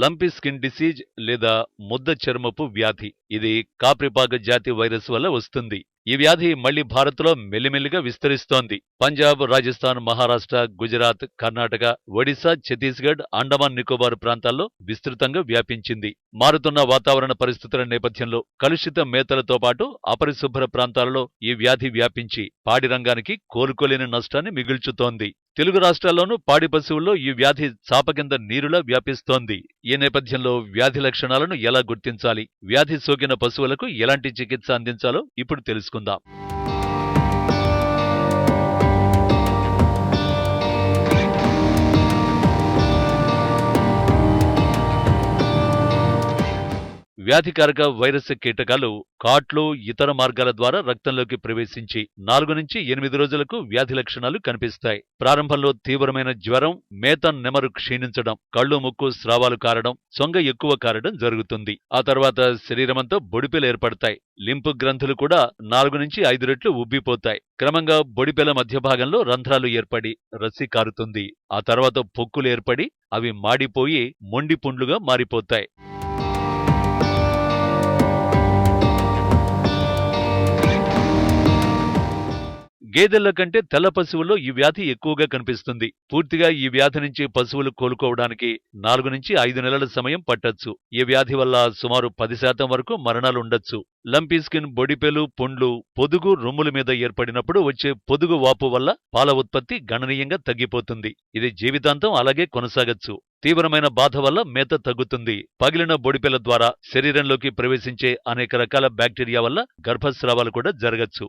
Lumpy skin disease లేదా ముద్ద చర్మపు వ్యాధి. ఇది కాప్రిపాక జాతి వైరస్ వల్ల వస్తుంది. ఈ వ్యాధి మళ్ళీ భారత్లో మెల్లిమెల్లిగా విస్తరిస్తోంది. పంజాబ్ రాజస్థాన్ మహారాష్ట్ర గుజరాత్ కర్ణాటక ఒడిశా ఛత్తీస్గఢ్ అండమాన్ నికోబార్ ప్రాంతాల్లో విస్తృతంగా వ్యాపించింది. మారుతున్న వాతావరణ పరిస్థితుల నేపథ్యంలో కలుషిత మేతలతో పాటు అపరిశుభ్ర ప్రాంతాలలో ఈ వ్యాధి వ్యాపించి పాడి రంగానికి కోలుకోలేని నష్టాన్ని మిగుల్చుతోంది. తెలుగు రాష్ట్రాల్లోనూ పాడి పశువుల్లో ఈ వ్యాధి చాప కింద నీరులా వ్యాపిస్తోంది. ఈ నేపథ్యంలో వ్యాధి లక్షణాలను ఎలా గుర్తించాలి? వ్యాధి సోకిన పశువులకు ఎలాంటి చికిత్స అందించాలో ఇప్పుడు తెలుసుకుందాం. వ్యాధికారక వైరస్ కీటకాలు కాట్లు ఇతర మార్గాల ద్వారా రక్తంలోకి ప్రవేశించి నాలుగు నుంచి ఎనిమిది రోజులకు వ్యాధి లక్షణాలు కనిపిస్తాయి. ప్రారంభంలో తీవ్రమైన జ్వరం మేత నెమరు క్షీణించడం కళ్ళు ముక్కు స్రావాలు కారడం సొంగ ఎక్కువ కారడం జరుగుతుంది. ఆ తర్వాత శరీరమంతా బొడిపెలు ఏర్పడతాయి. లింపు గ్రంథులు కూడా నాలుగు నుంచి ఐదు రెట్లు ఉబ్బిపోతాయి. క్రమంగా బొడిపెల మధ్య భాగంలో రంధ్రాలు ఏర్పడి రస్సి కారుతుంది. ఆ తర్వాత పొక్కులు ఏర్పడి అవి మాడిపోయి మొండి పుండ్లుగా మారిపోతాయి. గేదెల కంటే తెల్ల పశువుల్లో ఈ వ్యాధి ఎక్కువగా కనిపిస్తుంది. పూర్తిగా ఈ వ్యాధి నుంచి పశువులు కోలుకోవడానికి నాలుగు నుంచి ఐదు నెలల సమయం పట్టొచ్చు. ఈ వ్యాధి వల్ల సుమారు పది శాతం వరకు మరణాలు ఉండొచ్చు. లంపీ స్కిన్ బొడిపెలు పుండ్లు పొదుగు రొమ్ముల మీద ఏర్పడినప్పుడు వచ్చే పొదుగు వాపు వల్ల పాల ఉత్పత్తి గణనీయంగా తగ్గిపోతుంది. ఇది జీవితాంతం అలాగే కొనసాగచ్చు. తీవ్రమైన బాధ వల్ల మేత తగ్గుతుంది. పగిలిన బొడిపెల ద్వారా శరీరంలోకి ప్రవేశించే అనేక రకాల బ్యాక్టీరియా వల్ల గర్భస్రావాలు కూడా జరగచ్చు.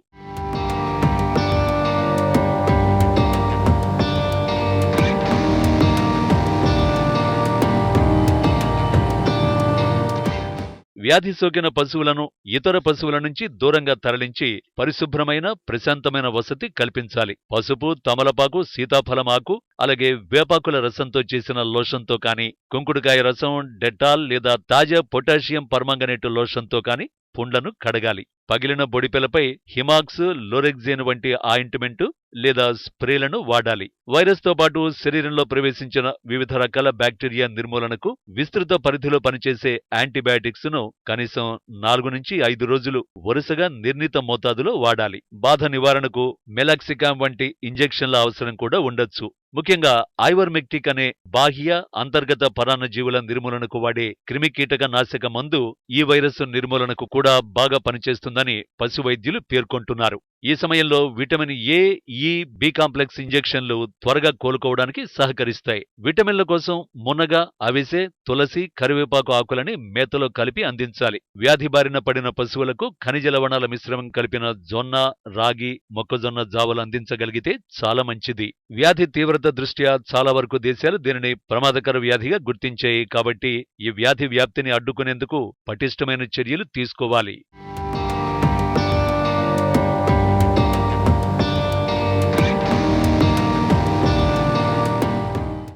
వ్యాధి సోకిన పశువులను ఇతర పశువుల నుంచి దూరంగా తరలించి పరిశుభ్రమైన ప్రశాంతమైన వసతి కల్పించాలి. పసుపు తమలపాకు సీతాఫలం ఆకు అలాగే వేపాకుల రసంతో చేసిన లోషన్తో కాని కుంకుడుకాయ రసం డెటాల్ లేదా తాజా పొటాషియం పర్మంగనేటు లోషన్తో కాని పుండ్లను కడగాలి. పగిలిన బొడిపెలపై హిమాక్స్ లోరెగ్జేన్ వంటి ఆయింట్మెంటు లేదా స్ప్రేలను వాడాలి. వైరస్తో పాటు శరీరంలో ప్రవేశించిన వివిధ రకాల బ్యాక్టీరియా నిర్మూలనకు విస్తృత పరిధిలో పనిచేసే యాంటీబయాటిక్స్ను కనీసం నాలుగు నుంచి ఐదు రోజులు వరుసగా నిర్ణీత మోతాదులో వాడాలి. బాధ నివారణకు మెలాక్సికామ్ వంటి ఇంజెక్షన్ల అవసరం కూడా ఉండొచ్చు. ముఖ్యంగా ఐవర్మెక్టిక్ అనే బాహ్య అంతర్గత పరాన్నజీవుల నిర్మూలనకు వాడే క్రిమికీటక నాశక మందు ఈ వైరస్ నిర్మూలనకు కూడా బాగా పనిచేస్తుందని పశువైద్యులు పేర్కొంటున్నారు. ఈ సమయంలో విటమిన్ ఏ ఈ బి కాంప్లెక్స్ ఇంజెక్షన్లు త్వరగా కోలుకోవడానికి సహకరిస్తాయి. విటమిన్ల కోసం మునగ అవిసె తులసి కరివేపాకు ఆకులని మేతలో కలిపి అందించాలి. వ్యాధి బారిన పడిన పశువులకు ఖనిజ లవణాల మిశ్రమం కలిపిన జొన్న రాగి మొక్కజొన్న జావలు అందించగలిగితే చాలా మంచిది. వ్యాధి తీవ్రత దృష్ట్యా చాలా వరకు దేశాలు దీనిని ప్రమాదకర వ్యాధిగా గుర్తించాయి కాబట్టి ఈ వ్యాధి వ్యాప్తిని అడ్డుకునేందుకు పటిష్టమైన చర్యలు తీసుకోవాలి.